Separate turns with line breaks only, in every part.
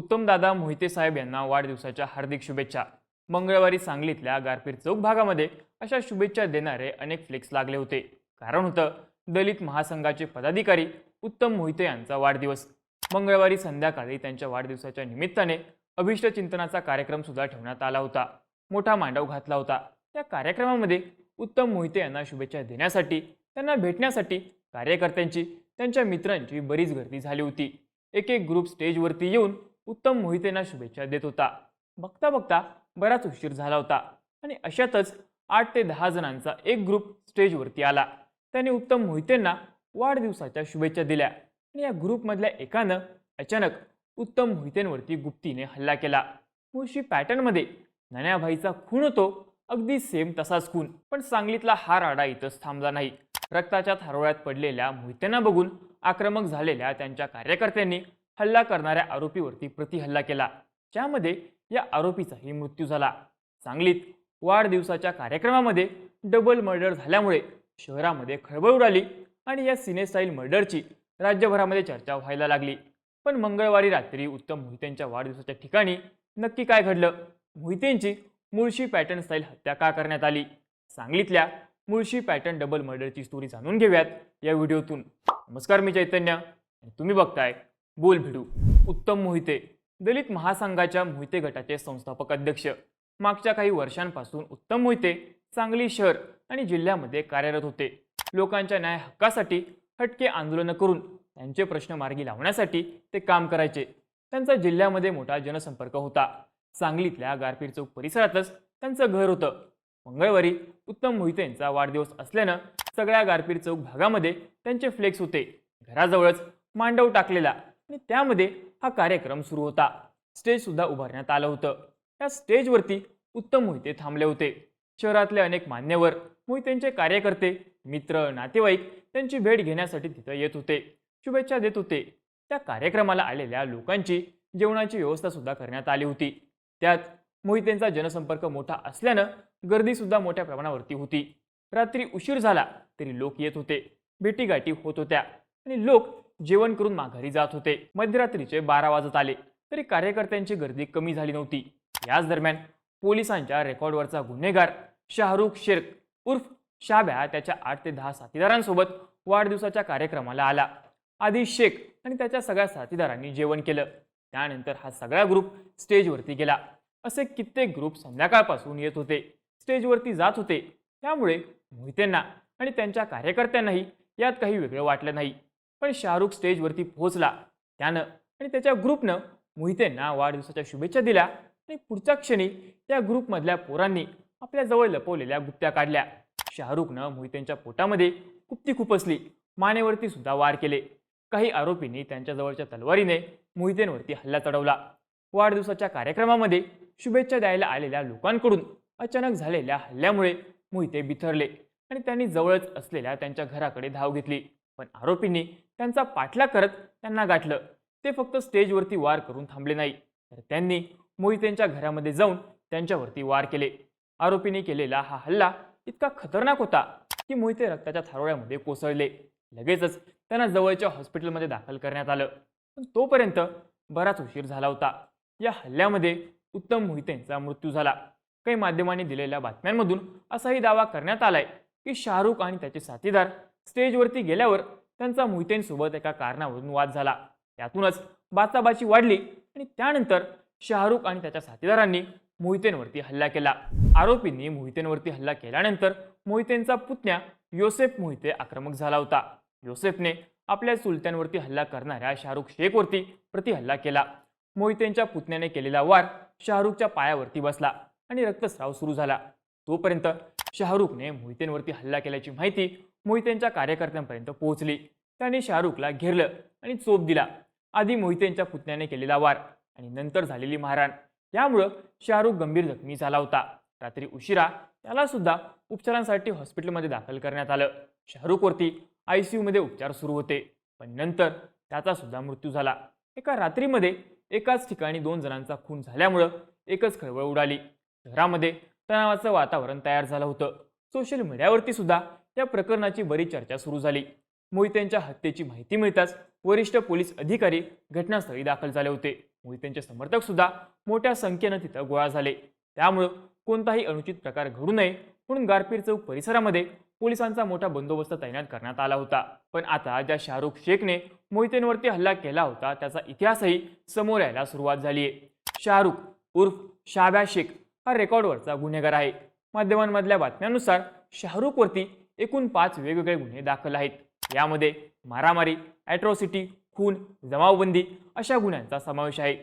उत्तमदादा मोहिते साहेब यांना वाढदिवसाच्या हार्दिक शुभेच्छा. मंगळवारी सांगलीतल्या गारपीर चौक भागामध्ये अशा शुभेच्छा देणारे अनेक फ्लेक्स लागले होते. कारण होतं दलित महासंघाचे पदाधिकारी उत्तम मोहिते यांचा वाढदिवस. मंगळवारी संध्याकाळी त्यांच्या वाढदिवसाच्या निमित्ताने अभिष्ट चिंतनाचा कार्यक्रम सुद्धा ठेवण्यात आला होता. मोठा मांडव घातला होता. त्या कार्यक्रमामध्ये उत्तम मोहिते यांना शुभेच्छा देण्यासाठी त्यांना भेटण्यासाठी कार्यकर्त्यांची त्यांच्या मित्रांची बरीच गर्दी झाली होती. एक एक ग्रुप स्टेजवरती येऊन उत्तम मोहितेंना शुभेच्छा देत होता. बघता बघता बराच उशीर झाला होता आणि अशातच आठ ते दहा जणांचा एक ग्रुप स्टेजवरती आला. त्याने उत्तम मोहितेंना वाढदिवसाच्या शुभेच्छा दिल्या आणि या ग्रुपमधल्या एकानं अचानक उत्तम मोहितेंवरती गुप्तीने हल्ला केला. मुळशी पॅटर्नमध्ये नन्याभाईचा खून होतो अगदी सेम तसाच खून पण सांगलीतला हा राडा इथंच थांबला नाही. रक्ताच्या थारोळ्यात पडलेल्या मोहितेंना बघून आक्रमक झालेल्या त्यांच्या कार्यकर्त्यांनी हल्ला करणाऱ्या आरोपीवरती प्रतिहल्ला केला. ज्यामध्ये या आरोपीचाही मृत्यू झाला. सांगलीत वाढदिवसाच्या कार्यक्रमामध्ये डबल मर्डर झाल्यामुळे शहरामध्ये खळबळ उडाली आणि या सिनेस्टाईल मर्डरची राज्यभरामध्ये चर्चा व्हायला लागली. पण मंगळवारी रात्री उत्तम मोहितेंच्या वाढदिवसाच्या ठिकाणी नक्की काय घडलं? मोहितेंची मुळशी पॅटर्न स्टाईल हत्या का करण्यात आली? सांगलीतल्या मुळशी पॅटर्न डबल मर्डरची स्टोरी जाणून घेऊयात या व्हिडिओतून. नमस्कार मी चैतन्य तुम्ही बघताय बोल भिडू उत्तम मोहिते दलित महासंघाच्या मोहिते गटाचे संस्थापक अध्यक्ष. मागच्या काही वर्षांपासून उत्तम मोहिते सांगली शहर आणि जिल्ह्यामध्ये कार्यरत होते. लोकांच्या न्याय हक्कासाठी हटके आंदोलनं करून त्यांचे प्रश्न मार्गी लावण्यासाठी ते काम करायचे. त्यांचा जिल्ह्यामध्ये मोठा जनसंपर्क होता. सांगलीतल्या गारपीर चौक परिसरातच त्यांचं घर होतं. मंगळवारी उत्तम मोहिते यांचा वाढदिवस असल्यानं सगळ्या गारपीर चौक भागामध्ये त्यांचे फ्लेक्स होते. घराजवळच मांडव टाकलेला आणि त्यामध्ये हा कार्यक्रम सुरू होता. स्टेज सुद्धा उभारण्यात आलं होतं. त्या स्टेजवरती उत्तम मोहिते थांबले होते. शहरातले अनेक मान्यवर मोहितेंचे कार्यकर्ते मित्र नातेवाईक त्यांची भेट घेण्यासाठी तिथं येत होते. शुभेच्छा देत होते. त्या कार्यक्रमाला आलेल्या लोकांची जेवणाची व्यवस्था सुद्धा करण्यात आली होती. त्यात मोहितेंचा जनसंपर्क मोठा असल्यानं गर्दी सुद्धा मोठ्या प्रमाणावरती होती. रात्री उशीर झाला तरी लोक येत होते. भेटीगाठी होत होत्या आणि लोक जेवण करून माघारी जात होते. मध्यरात्रीचे बारा वाजत आले तरी कार्यकर्त्यांची गर्दी कमी झाली नव्हती. याच दरम्यान पोलिसांच्या रेकॉर्डवरचा गुन्हेगार शाहरुख शेख उर्फ शाब्या त्याच्या आठ ते दहा साथीदारांसोबत वाढदिवसाच्या कार्यक्रमाला आला. आधी शेख आणि त्याच्या सगळ्या साथीदारांनी जेवण केलं. त्यानंतर हा सगळा ग्रुप स्टेजवरती गेला. असे कित्येक ग्रुप संध्याकाळपासून येत होते. स्टेजवरती जात होते. त्यामुळे मोहितेंना आणि त्यांच्या कार्यकर्त्यांनाही यात काही वेगळं वाटलं नाही. पण शाहरुख स्टेजवरती पोहोचला. त्यानं आणि त्याच्या ग्रुपनं मोहितेंना वाढदिवसाच्या शुभेच्छा दिल्या आणि पुढच्या क्षणी त्या ग्रुपमधल्या पोरांनी आपल्या जवळ लपवलेल्या गुप्त्या काढल्या. शाहरुखनं मोहितेंच्या पोटामध्ये गुप्ती खुपसली मानेवरती सुद्धा वार केले. काही आरोपींनी त्यांच्याजवळच्या तलवारीने मोहितेंवरती हल्ला चढवला. वाढदिवसाच्या कार्यक्रमामध्ये शुभेच्छा द्यायला आलेल्या लोकांकडून अचानक झालेल्या हल्ल्यामुळे मोहिते बिथरले आणि त्यांनी जवळच असलेल्या त्यांच्या घराकडे धाव घेतली. पण आरोपींनी त्यांचा पाठलाग करत त्यांना गाठलं. ते फक्त स्टेजवरती वार करून थांबले नाही. तर त्यांनी मोहितेंच्या घरामध्ये जाऊन त्यांच्यावरती वार केले. आरोपीने केलेला हा हल्ला इतका खतरनाक होता की मोहिते रक्ताच्या थारोळ्यामध्ये कोसळले. लगेचच त्यांना जवळच्या हॉस्पिटलमध्ये दाखल करण्यात आलं. पण तोपर्यंत बराच उशीर झाला होता. या हल्ल्यामध्ये उत्तम मोहितेंचा मृत्यू झाला. काही माध्यमांनी दिलेल्या बातम्यांमधून असाही दावा करण्यात आलाय की शाहरुख आणि त्याचे साथीदार स्टेजवरती गेल्यावर त्यांचा मोहितेंसोबत एका कारणावरून वाद झाला. त्यातूनच बाचाबाची वाढली आणि त्यानंतर शाहरुख आणि त्याच्या साथीदारांनी मोहितेंवरती हल्ला केला. आरोपींनी मोहितेंवरती हल्ला केल्यानंतर मोहितेंचा पुतण्या योसेफ मोहिते आक्रमक झाला होता. योसेफने आपल्या चुलत्यांवरती हल्ला करणाऱ्या शाहरुख शेखवरती प्रतिहल्ला केला. मोहितेंच्या पुतण्याने केलेला वार शाहरुखच्या पायावरती बसला आणि रक्तस्राव सुरू झाला. तोपर्यंत शाहरुखने मोहितेंवरती हल्ला केल्याची माहिती मोहितेंच्या कार्यकर्त्यांपर्यंत पोहोचली. त्याने शाहरुखला घेरलं आणि चोप दिला. आधी मोहितेंच्या पुतण्याने केलेला वार आणि नंतर झालेली मारहाण. यामुळं शाहरुख गंभीर जखमी झाला होता. रात्री उशिरा त्याला सुद्धा उपचारांसाठी हॉस्पिटलमध्ये दाखल करण्यात आलं. शाहरुखवरती आय सी यूमध्ये उपचार सुरू होते. पण नंतर त्याचा सुद्धा मृत्यू झाला. एका रात्रीमध्ये एकाच ठिकाणी दोन जणांचा खून झाल्यामुळं एकच खळबळ उडाली. शहरामध्ये तणावाचं वातावरण तयार झालं होतं. सोशल मीडियावरती सुद्धा या प्रकरणाची बरीच चर्चा सुरू झाली. मोहितेंच्या हत्येची माहिती मिळताच वरिष्ठ पोलीस अधिकारी घटनास्थळी दाखल झाले होते. मोहितेंचे समर्थक सुद्धा मोठ्या संख्येनं तिथं गोळा झाले. त्यामुळं कोणताही अनुचित प्रकार घडू नये म्हणून गारपीर चौक परिसरामध्ये पोलिसांचा मोठा बंदोबस्त तैनात करण्यात आला होता. पण आता ज्या शाहरुख शेखने मोहितेंवरती हल्ला केला होता त्याचा इतिहासही समोर यायला सुरुवात झाली आहे शाहरुख उर्फ शाब्या शेख हा रेकॉर्डवरचा गुन्हेगार आहे. माध्यमांमधल्या बातम्यांनुसार शाहरुखवरती एकूण पाच वेगवेगळे गुन्हे दाखल आहेत. यामध्ये मारामारी ॲट्रॉसिटी खून जमावबंदी अशा गुन्ह्यांचा समावेश आहे.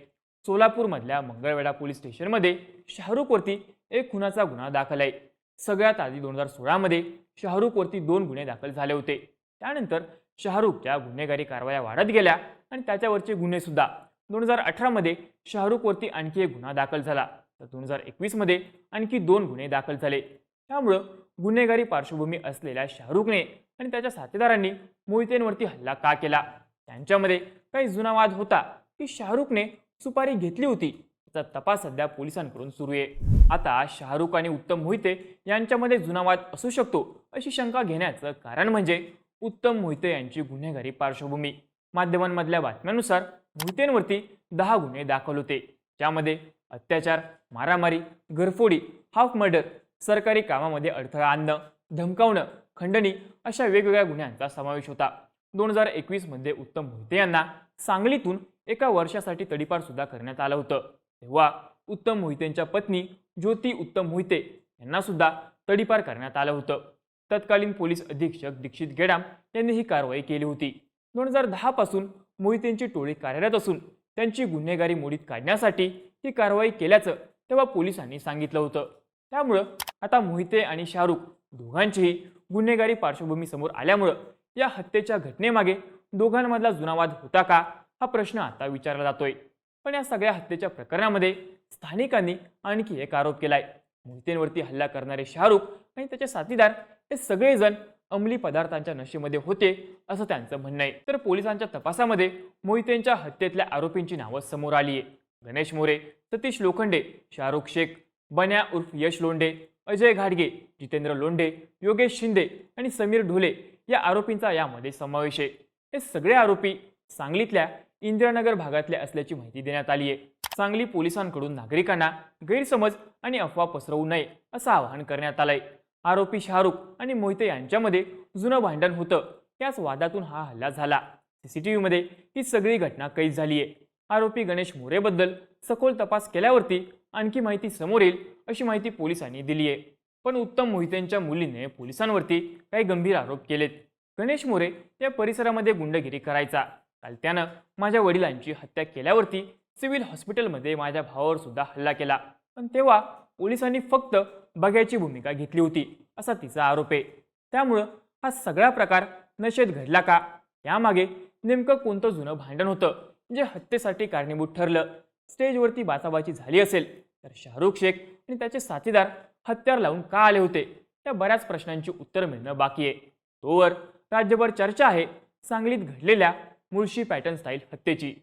सोलापूरमधल्या मंगळवेढा पोलीस स्टेशनमध्ये शाहरुखवरती एक खुनाचा गुन्हा दाखल आहे. सगळ्यात आधी दोन हजार सोळामध्ये शाहरुखवरती दोन गुन्हे दाखल झाले होते. त्यानंतर शाहरुखच्या गुन्हेगारी कारवाया वाढत गेल्या आणि त्याच्यावरचे गुन्हेसुद्धा दोन हजार अठरामध्ये शाहरुखवरती आणखी एक गुन्हा दाखल झाला. तर दोन हजार एकवीसमध्ये आणखी दोन गुन्हे दाखल झाले. त्यामुळं गुन्हेगारी पार्श्वभूमी असलेल्या शाहरुखने आणि त्याच्या साथीदारांनी मोहितेंवरती हल्ला का केला? त्यांच्यामध्ये काही जुना वाद होता की शाहरुखने सुपारी घेतली होती. त्याचा तपास सध्या पोलिसांकडून सुरू आहे. आता शाहरुख आणि उत्तम मोहिते यांच्यामध्ये जुना वाद असू शकतो अशी शंका घेण्याचं कारण म्हणजे उत्तम मोहिते यांची गुन्हेगारी पार्श्वभूमी. माध्यमांमधल्या बातम्यांनुसार मोहितेंवरती दहा गुन्हे दाखल होते. ज्यामध्ये अत्याचार मारामारी घरफोडी हाफ मर्डर सरकारी कामामध्ये अडथळा आणणं धमकावणं खंडणी अशा वेगवेगळ्या गुन्ह्यांचा समावेश होता. दोन हजार एकवीसमध्ये उत्तम मोहिते यांना सांगलीतून एका वर्षासाठी तडीपार सुद्धा करण्यात आलं होतं. तेव्हा उत्तम मोहितेंच्या पत्नी ज्योती उत्तम मोहिते यांना सुद्धा तडीपार करण्यात आलं होतं. तत्कालीन पोलीस अधीक्षक दीक्षित गेडाम यांनी ही कारवाई केली होती. दोन हजार दहापासून मोहितेंची टोळी कार्यरत असून त्यांची गुन्हेगारी मोडीत काढण्यासाठी ही कारवाई केल्याचं तेव्हा पोलिसांनी सांगितलं होतं. त्यामुळं आता मोहिते आणि शाहरुख दोघांचीही गुन्हेगारी पार्श्वभूमी समोर आल्यामुळं या हत्येच्या घटनेमागे दोघांमधला जुनावाद होता का हा प्रश्न आता विचारला जातोय. पण या सगळ्या हत्येच्या प्रकरणामध्ये स्थानिकांनी आणखी एक आरोप केलाय. मोहितेंवरती हल्ला करणारे शाहरुख आणि त्याचे साथीदार हे सगळेजण अंमली पदार्थांच्या नशेमध्ये होते असं त्यांचं म्हणणं आहे. तर पोलिसांच्या तपासामध्ये मोहितेंच्या हत्येतल्या आरोपींची नावं समोर आली आहे गणेश मोरे सतीश लोखंडे शाहरुख शेख बन्या उर्फ यश लोंडे अजय घाडगे जितेंद्र लोंढे योगेश शिंदे आणि समीर ढोले या आरोपींचा यामध्ये समावेश आहे. हे सगळे आरोपी सांगलीतल्या इंदिरानगर भागातले असल्याची माहिती देण्यात आली आहे. सांगली पोलिसांकडून नागरिकांना गैरसमज आणि अफवा पसरवू नये असं आवाहन करण्यात आलंय. आरोपी शाहरुख आणि मोहिते यांच्यामध्ये जुनं भांडण होतं. याच वादातून हा हल्ला झाला. सीसीटीव्हीमध्ये ही सगळी घटना कैद झाली आहे आरोपी गणेश मोरेबद्दल सखोल तपास केल्यावरती आणखी माहिती समोर येईल अशी माहिती पोलिसांनी दिली आहे. पण उत्तम मोहितेंच्या मुलीने पोलिसांवरती काही गंभीर आरोप केलेत. गणेश मोरे या परिसरामध्ये गुंडगिरी करायचा. काल त्यानं माझ्या वडिलांची हत्या केल्यावरती सिव्हिल हॉस्पिटलमध्ये माझ्या भावावर सुद्धा हल्ला केला. पण तेव्हा पोलिसांनी फक्त बघ्याची भूमिका घेतली होती असा तिचा आरोप आहे. त्यामुळं हा सगळा प्रकार नशेत घडला का? यामागे नेमकं कोणतं जुनं भांडण होतं जे हत्येसाठी कारणीभूत ठरलं? स्टेजवरती बाचाबाची झाली असेल तर शाहरुख शेख आणि त्याचे साथीदार हत्यार लावून का आले होते? त्या बऱ्याच प्रश्नांची उत्तर मिळणं बाकी आहे. तोवर राज्यभर चर्चा आहे सांगलीत घडलेल्या मुळशी पॅटर्न स्टाईल हत्येची.